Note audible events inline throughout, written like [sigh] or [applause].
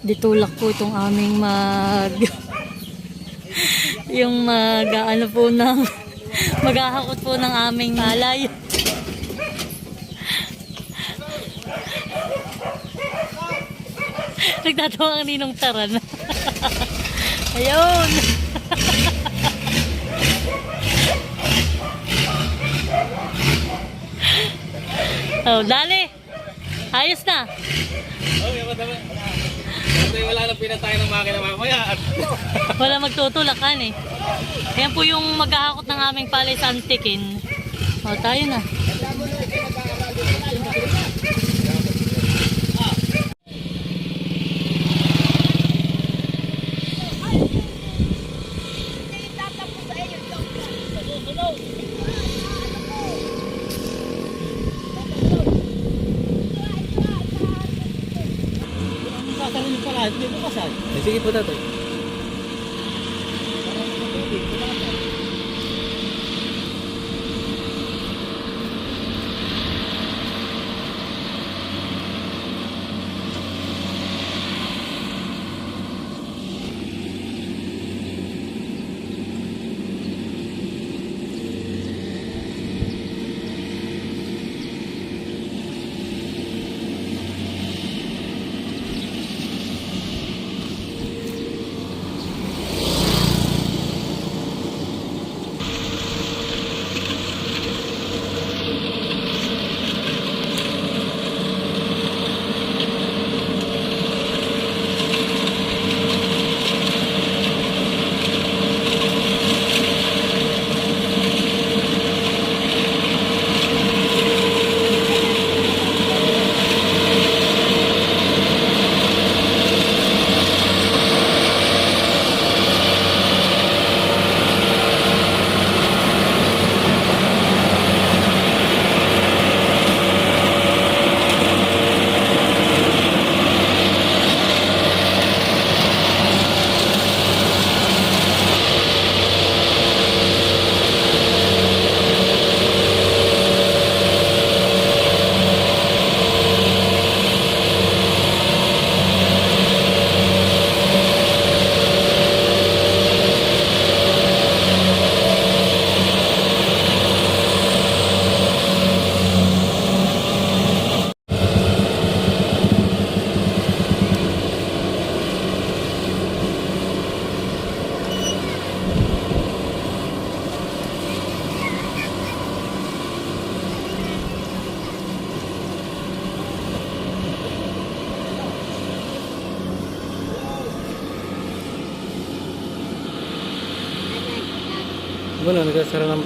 ditulak po itong aming mag yung mag ano po ng maghahakot po ng aming palay. Nagtatawa ang ninong taran. Ayun. oh, dali. Ayos na. Kasi wala nang pinatay ng makina mamaya. Wala magtutulakan eh. Ayan po yung maghahakot ng aming palay sa antikin. O, tayo na. Sige po tatay. Bueno, nagkasara ng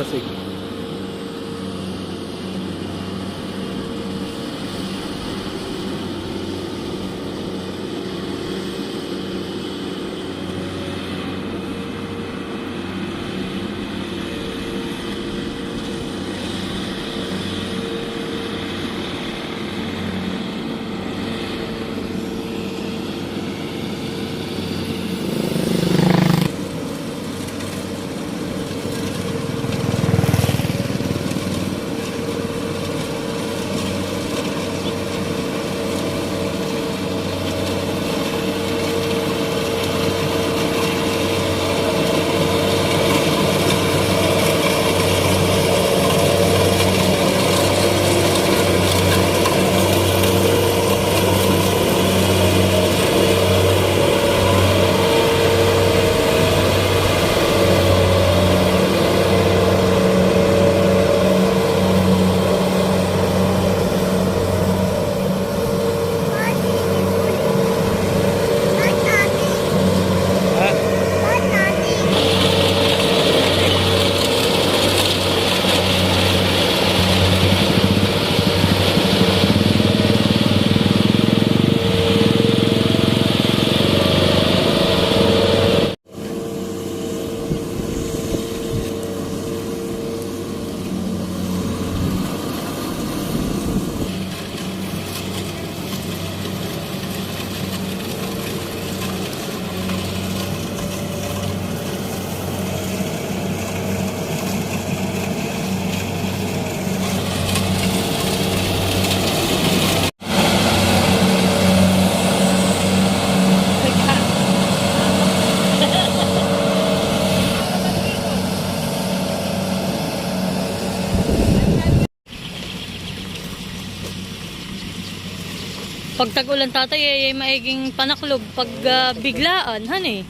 Pag tag-ulan tatay, ay, ay maiging panaklog. Pag ah, biglaan, han eh.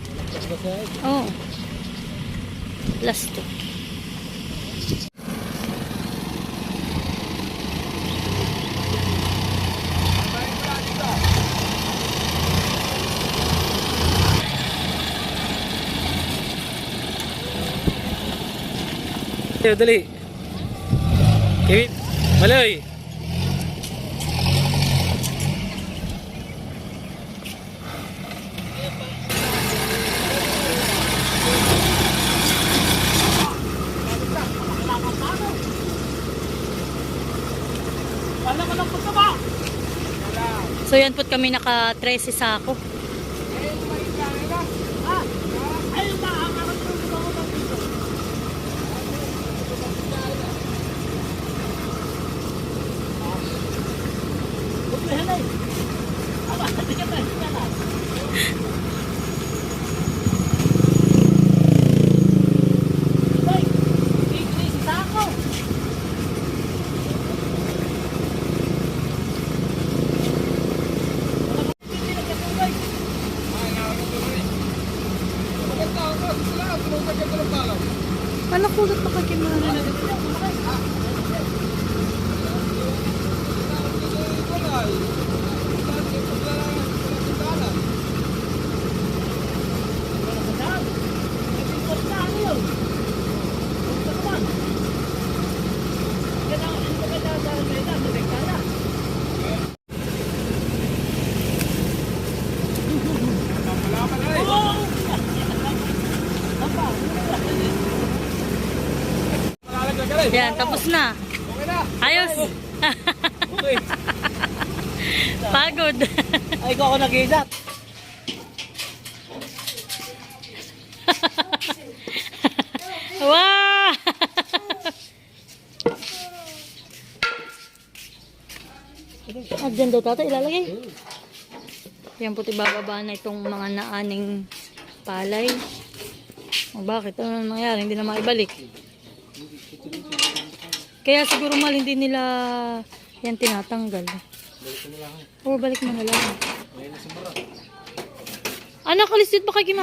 Oh. Plastic. Dali. Kevin, maloy. So yan po't kami naka 13 sako. Ano kulot pa kay Kimana? Yan, tapos na. Ayos. Pagod. Ay, ko ako nag-iisap. wow! Ah, dyan daw tata ilalagay. Yan puti bababa na itong mga naaning palay. O bakit? Ano na nangyari? Hindi na maibalik. Kaya siguro mal hindi nila yan tinatanggal. Oo, balik mo na lang. Anak, kalisit ba kayo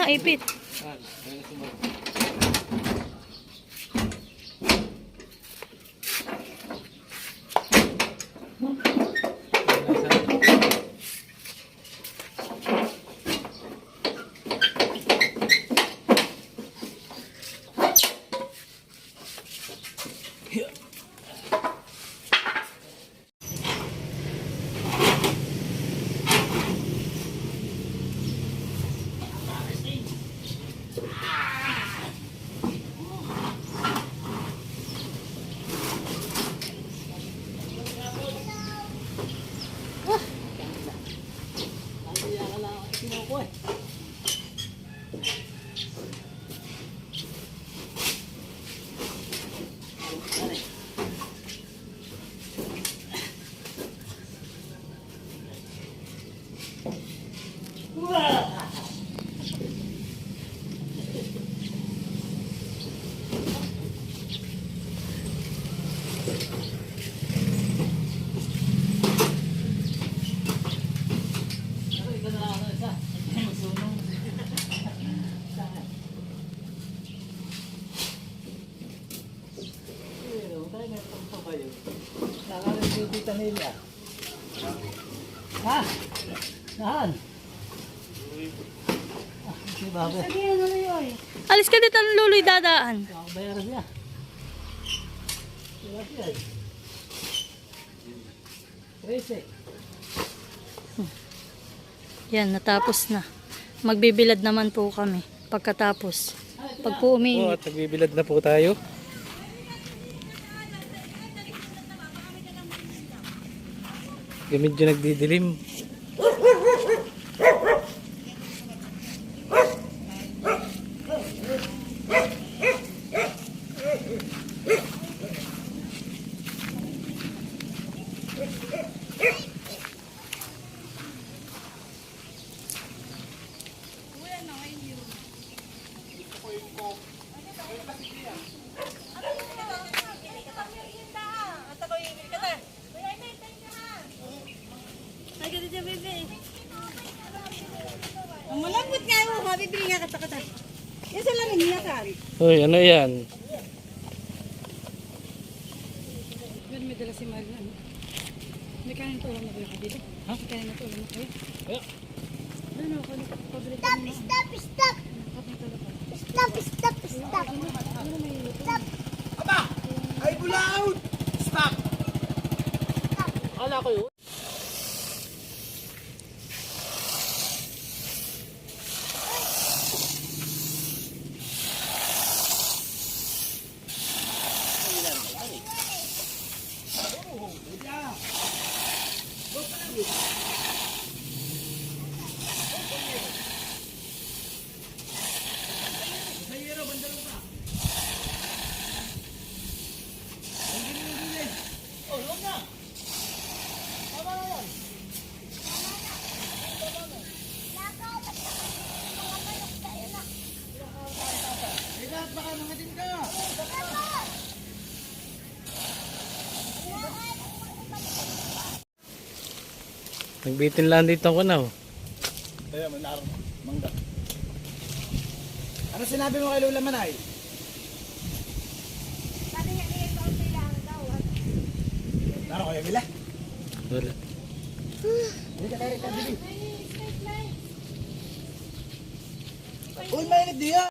dito ang luloy dadaan. Yan, natapos na. Magbibilad naman po kami pagkatapos. Pag po umiinit. at nagbibilad na po tayo. Medyo nagdidilim. Uy, ano yan? Pero may dala si Marla. no? May kanin to ulam na kayo dito. Ha? May kanin na ulam na kayo. Kaya, Ano ako, nagpabili Stop, stop, stop. Stop, stop, stop. Stop. Ay, bulaod! Stop! akala ko yun. Nagbitin lang dito ko na. oh. Kaya, manaro. Mangga. Ano sinabi mo kay Lola Manay? Naro kayo, Mila? Wala. Hindi ka kaya ka, Bibi. Uy, mainit diya!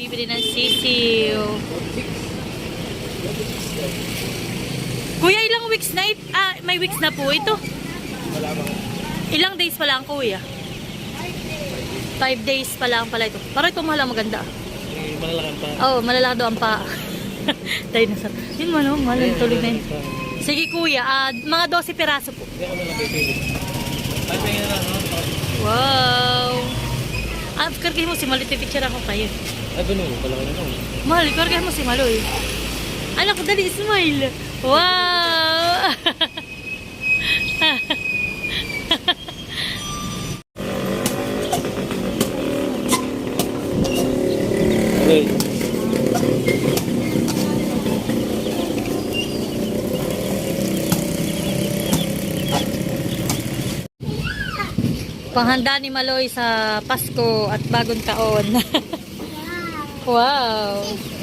bibili ng sisiw. Kuya, ilang weeks na it? Ah, may weeks na po ito. Ilang days pa lang, kuya? Five days pa lang pala ito. Para ito mahal maganda. Eh, malalakan pa. Oo, oh, malalaki daw ang paa. [laughs] Dinosaur. Yun man, oh, mahal yung tuloy na yun. Sige kuya, ah, mga 12 piraso po. Hindi ako na lang pipili. Ay, tingin na lang, no? Wow! Ah, kargahin mo si Maloy, picture ako kayo. Ay, ganun. Pala ka na lang. Mahal, kargahin mo si Maloy. Anak ko, dali, smile. Wow! Okay. Panghanda ni Maloy sa Pasko at bagong taon. [laughs] wow!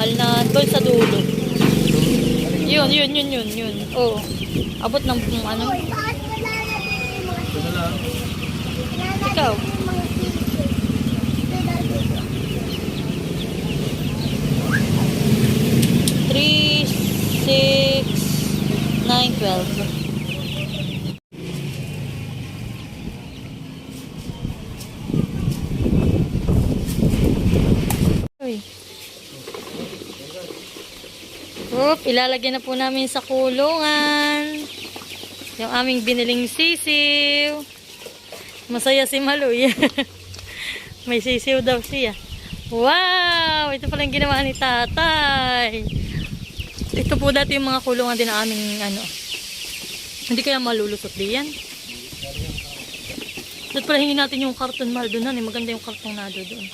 Mahal na doon sa dulo. Yun, yun, yun, yun, yun. Oo. Abot ng ng ano. Bakit wala na din yung mga Ito na lang. Ikaw. yung mga sisi? Wala dito. 3, 6, 9, 12. Uy. Oop, ilalagay na po namin sa kulungan. Yung aming biniling sisiw. Masaya si Maloy. [laughs] May sisiw daw siya. Wow! Ito pala yung ginawa ni tatay. Ito po dati yung mga kulungan din ng aming ano. Hindi kaya malulusot din yan. Dapat pala hingin natin yung karton mahal doon. Maganda yung karton na doon.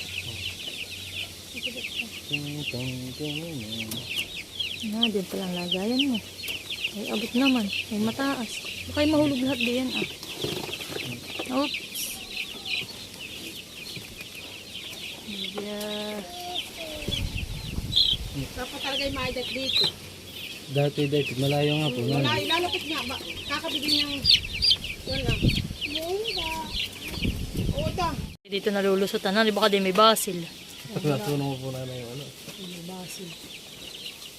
Ting, ting, ting, Na, din palang lagayan mo. Ay, abot naman. Ay, mataas. Baka ay mahulog lahat diyan ah. Oops. Yeah. Dapat talaga yung maidat dito. Dati, dati, malayo nga po. Wala, ilalapit nga. Ba, kakabigin yung... Yan lang. Ta. Dito nalulusutan na. Di baka di may basil. Natulong mo po na yung ano. May basil.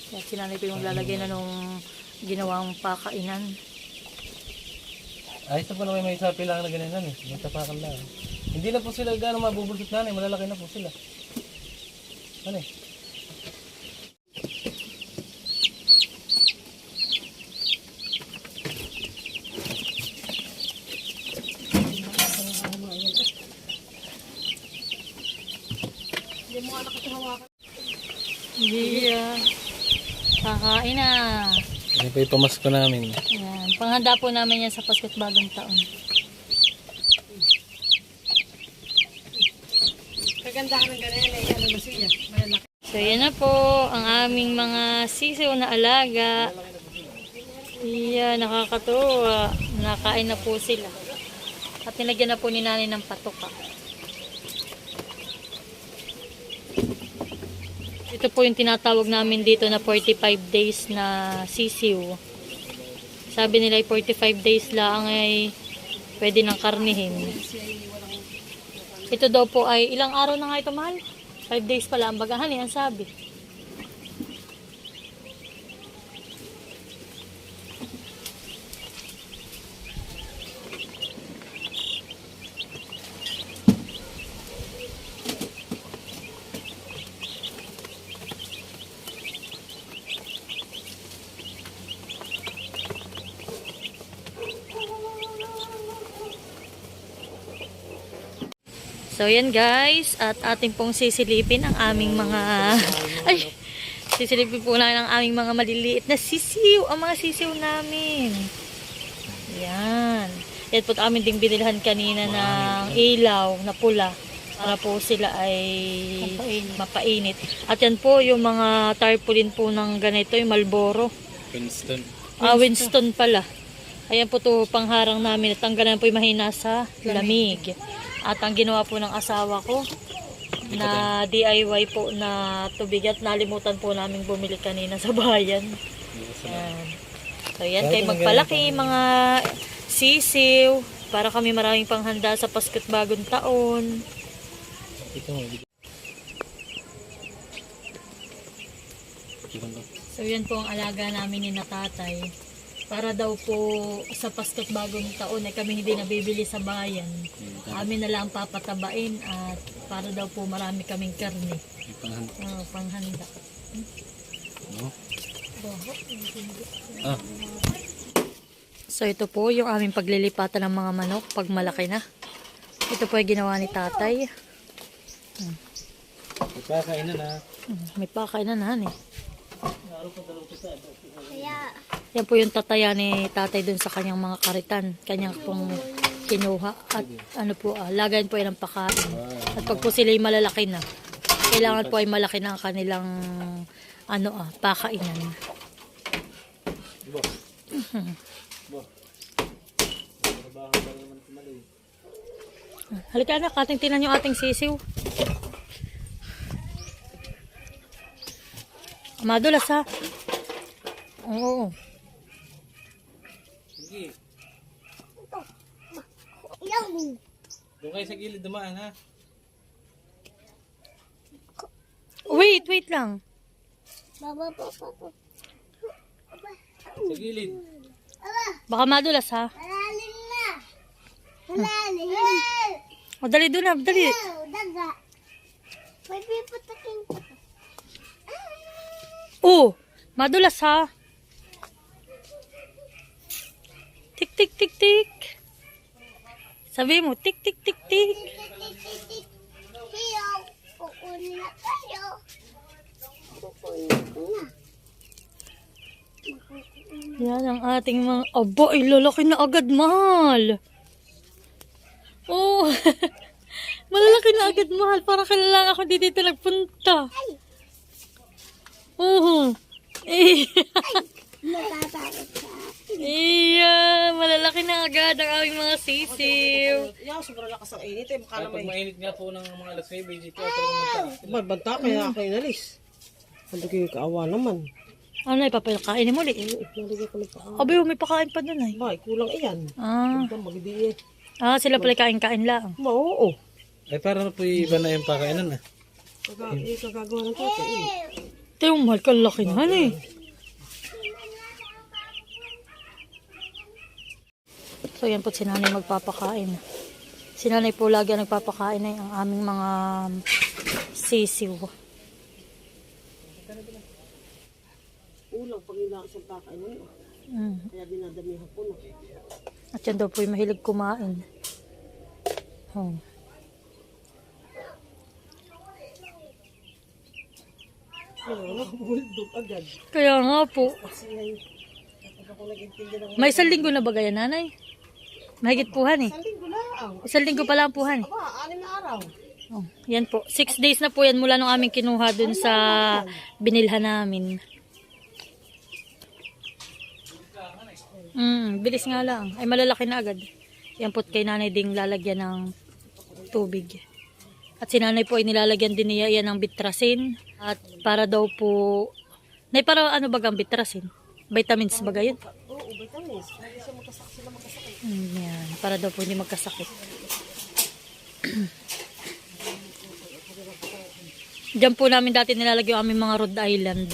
Kaya sinanay ko yung lalagay na nung ginawang pakainan. Ayos na po na may may sapi lang na ganyan eh. May tapakan lang. Hindi na po sila gano'ng mabubulsot na Malalaki na po sila. Ano eh? Hindi mo anak ito hawakan. Yeah. Kakain na. Yan po yung pamasko namin. Yan. Panghanda po namin yan sa Pasko't Bagong Taon. Kagandahan ng ganyan ay ano na siya. Malalaki. So, yan na po ang aming mga sisiw na alaga. Iya, nakakatuwa. Nakain na po sila. At nilagyan na po ni nanay ng patoka. Ito po yung tinatawag namin dito na 45 days na sisiw. Sabi nila ay 45 days lang ay pwede nang karnihin. Ito daw po ay ilang araw na nga ito mahal? 5 days pala ang bagahan eh, ang sabi. So yan guys, at ating pong sisilipin ang aming mga [laughs] ay sisilipin po namin ang aming mga maliliit na sisiw, ang mga sisiw namin. Yan. Yan po amin ding binilhan kanina ng ilaw na pula para po sila ay mapainit. At yan po yung mga tarpaulin po ng ganito, yung Malboro. Winston. Ah, Winston pala. Ayan po to pangharang namin at tanggalan po yung mahina sa lamig. At ang ginawa po ng asawa ko na DIY po na tubig at nalimutan po namin bumili kanina sa bayan. Ayan. So yan, kay magpalaki mga sisiw para kami maraming panghanda sa Pasko't Bagong Taon. So yan po ang alaga namin ni natatay. Para daw po sa Pasko't Bagong Taon ay kami hindi nabibili sa bayan. Amin na lang papatabain at para daw po marami kaming karne. May panghan- Oh, panghanda. No? Baho. Ah, So ito po yung aming paglilipatan ng mga manok pag malaki na. Ito po ay ginawa ni tatay. magkakain na na. Hmm, May pakainan na eh. Kaya, Yan po yung tataya ni tatay dun sa kanyang mga karitan. Kanyang pong kinuha. At ano po, ah, lagayan po yan ng pakain. At pag po sila malalaki na, kailangan po ay malaki na ang kanilang ano ah, pakainan. [laughs] Halika na, ating tinan yung ating sisiw. Madulas ha. Oo. Sige. yung, Doon kayo sa gilid dumaan ha. Wait, wait lang. baba po po. Sa gilid. Baka madulas ha. Malalim na. Malalim. O, dali doon na, dali. Daga. May piputakin ko. Oh, madulas ha. Tik, tik, tik. Sabi mo, tik, tik, tik, tik. Hiyo. Kukunin na tayo. Kukunin na. Yan ang ating mga... Aba, ay lalaki na agad, mahal. Oh, [laughs] Malalaki na agad, mahal. Para kailangan ako di dito nagpunta. Oo. [laughs] Eh. Iya, malalaki na agad ang aming mga sisiw. Yan, sobrang lakas ang init eh. Baka Kaya pag mainit nga po ng mga alas 9, dito ako talaga magta. Barbanta, kaya ako inalis. Hindi kayo kaawa naman. Ano, ipapakainin mo ulit? Naligay ko lang pa. Abi, may pakain pa dun ay. Ba, kulang iyan. Ah, Ito, magdi eh. ah sila pala kain-kain lang. Ba, oo. Ay parang po iba na yung pakainan ah. Kaga, eh, kagagawa ng tatay eh. Ito yung mahal ka laki na eh. So yan po si nanay magpapakain. Si nanay po lagi ang nagpapakain ay ang aming mga sisiw. Ulang, pag nilakas ang pakain mo. Mm. Kaya dinadamihan ko na. At yan daw po yung mahilig kumain. Oh. Ano, buldog agad. Kaya nga po. May isang linggo na ba gaya nanay? Mahigit puhan eh. isang linggo lang. Isang linggo pa lang puhan eh. Aba, anim na araw. Oh, yan po. Six days na po yan mula nung aming kinuha dun sa binilhan namin. Mm, bilis nga lang. Ay malalaki na agad. Yan po kay nanay ding lalagyan ng tubig. At si nanay po ay nilalagyan din niya yan ng bitrasin. At para daw po... Nay, para ano bagang bitrasin? Vitamins baga yun? Oo, vitamins. Hindi siya magkasakit sila magkasakit. Mm, yan. Para daw po hindi magkasakit. Diyan po namin dati nilalagay yung aming mga Rhode Island.